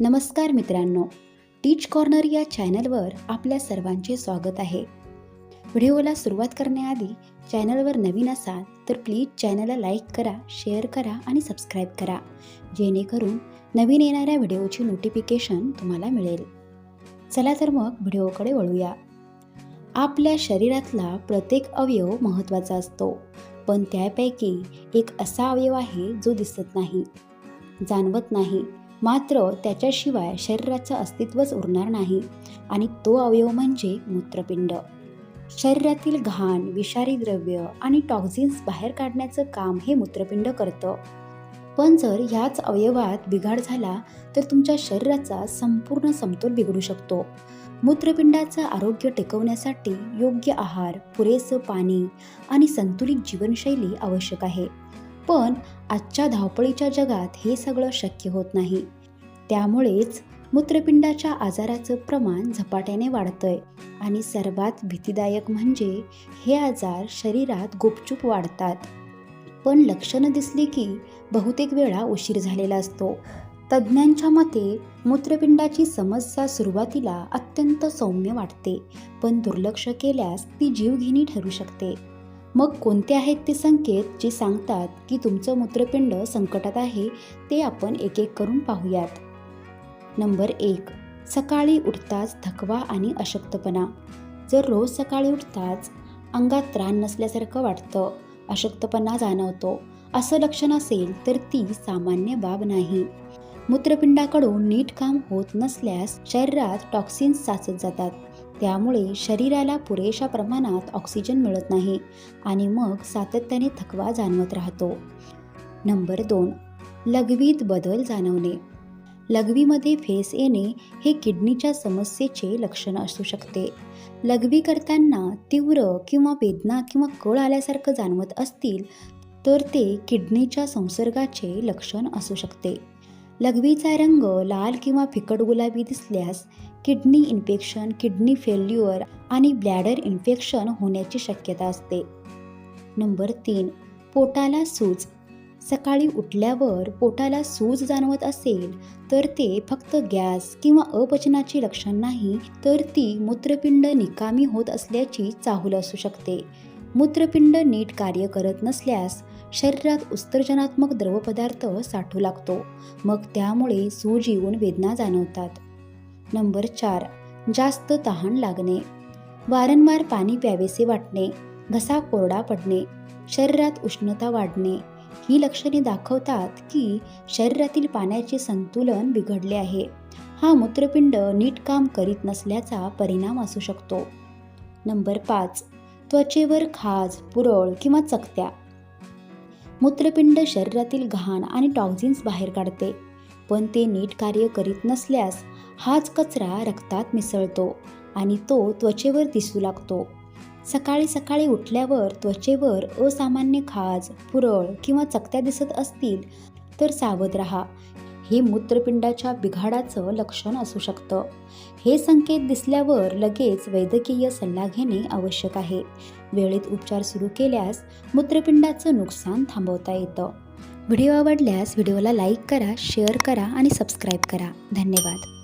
नमस्कार मित्रांनो टीच कॉर्नर या चॅनलवर आपल्या सर्वांचे स्वागत आहे. व्हिडिओला सुरुवात करण्याआधी चॅनलवर नवीन असाल तर प्लीज चॅनलला लाईक करा शेअर करा आणि सबस्क्राईब करा जेणेकरून नवीन येणाऱ्या व्हिडिओची नोटिफिकेशन तुम्हाला मिळेल. चला तर मग व्हिडिओकडे वळूया. आपल्या शरीरातला प्रत्येक अवयव महत्त्वाचा असतो पण त्यापैकी एक असा अवयव आहे जो दिसत नाही जाणवत नाही मात्र त्याच्याशिवाय शरीराचं अस्तित्वच उरणार नाही आणि तो अवयव म्हणजे मूत्रपिंड. शरीरातील घाण विषारी द्रव्य आणि टॉक्झिन्स बाहेर काढण्याचं काम हे मूत्रपिंड करतं. पण जर ह्याच अवयवात बिघाड झाला तर तुमच्या शरीराचा संपूर्ण समतोल बिघडू शकतो. मूत्रपिंडाचं आरोग्य टिकवण्यासाठी योग्य आहार पुरेसं पाणी आणि संतुलित जीवनशैली आवश्यक आहे. पण आजच्या धावपळीच्या जगात हे सगळं शक्य होत नाही. त्यामुळेच मूत्रपिंडाच्या आजाराचं प्रमाण झपाट्याने वाढतंय आणि सर्वात भीतीदायक म्हणजे हे आजार शरीरात गुपचूप वाढतात. पण लक्षणं दिसली की बहुतेक वेळा उशीर झालेला असतो. तज्ज्ञांच्या मते मूत्रपिंडाची समस्या सुरुवातीला अत्यंत सौम्य वाटते पण दुर्लक्ष केल्यास ती जीवघेणी ठरू शकते. मग कोणते आहेत ते संकेत जे सांगतात की तुमचं मूत्रपिंड संकटात आहे ते आपण एक एक करून पाहूयात. नंबर एक सकाळी उठताच थकवा आणि अशक्तपणा. जर रोज सकाळी उठताच अंगात त्राण नसल्यासारखं वाटतं अशक्तपणा जाणवतो असं लक्षण असेल तर ती सामान्य बाब नाही. मूत्रपिंडाकडून नीट काम होत नसल्यास शरीरात टॉक्सिन्स साचत जातात. त्यामुळे शरीराला पुरेशा प्रमाणात ऑक्सिजन मिळत नाही आणि मग सातत्याने थकवा जाणवत राहतो. नंबर दोन लघवीत बदल जाणवणे. लघवीमध्ये फेस येणे हे किडनीच्या समस्येचे लक्षण असू शकते. लघवी करताना तीव्र किंवा वेदना किंवा कळ आल्यासारखं जाणवत असतील तर ते किडनीच्या संसर्गाचे लक्षण असू शकते. लघवीचा रंग लाल किंवा फिकट गुलाबी दिसल्यास किडनी इन्फेक्शन किडनी फेल्युअर आणि ब्लॅडर इन्फेक्शन होण्याची शक्यता असते. नंबर तीन पोटाला सूज. सकाळी उठल्यावर पोटाला सूज जाणवत असेल तर ते फक्त गॅस किंवा अपचनाचे लक्षण नाही तर ती मूत्रपिंड निकामी होत असल्याची चाहूल असू शकते. मूत्रपिंड नीट कार्य करत नसल्यास शरीरात उत्सर्जनात्मक द्रवपदार्थ साठू लागतो. मग त्यामुळे सूज येऊन वेदना जाणवतात. नंबर चार जास्त तहान लागणे. वारंवार पाणी प्यावेसे वाटणे घसा कोरडा पडणे शरीरात उष्णता वाढणे ही लक्षणे दाखवतात की शरीरातील पाण्याचे संतुलन बिघडले आहे. हा मूत्रपिंड नीट काम करीत नसल्याचा परिणाम असू शकतो. नंबर पाच त्वचेवर खाज पुरळ किंवा चकत्या. मूत्रपिंड शरीरातील घाण आणि टॉक्झिन्स बाहेर काढते पण ते नीट कार्य करीत नसल्यास हाच कचरा रक्तात मिसळतो आणि तो त्वचेवर दिसू लागतो. सकाळी सकाळी उठल्यावर त्वचेवर असामान्य खाज पुरळ किंवा चकत्या दिसत असतील तर सावध रहा. हे मूत्रपिंडाच्या बिघाडाचं लक्षण असू शकतं. हे संकेत दिसल्यावर लगेच वैद्यकीय सल्ला घेणे आवश्यक आहे. वेळेत उपचार सुरू केल्यास मूत्रपिंडाचं नुकसान थांबवता येतं. व्हिडिओ आवडल्यास व्हिडिओला लाईक करा शेअर करा आणि सबस्क्राईब करा. धन्यवाद.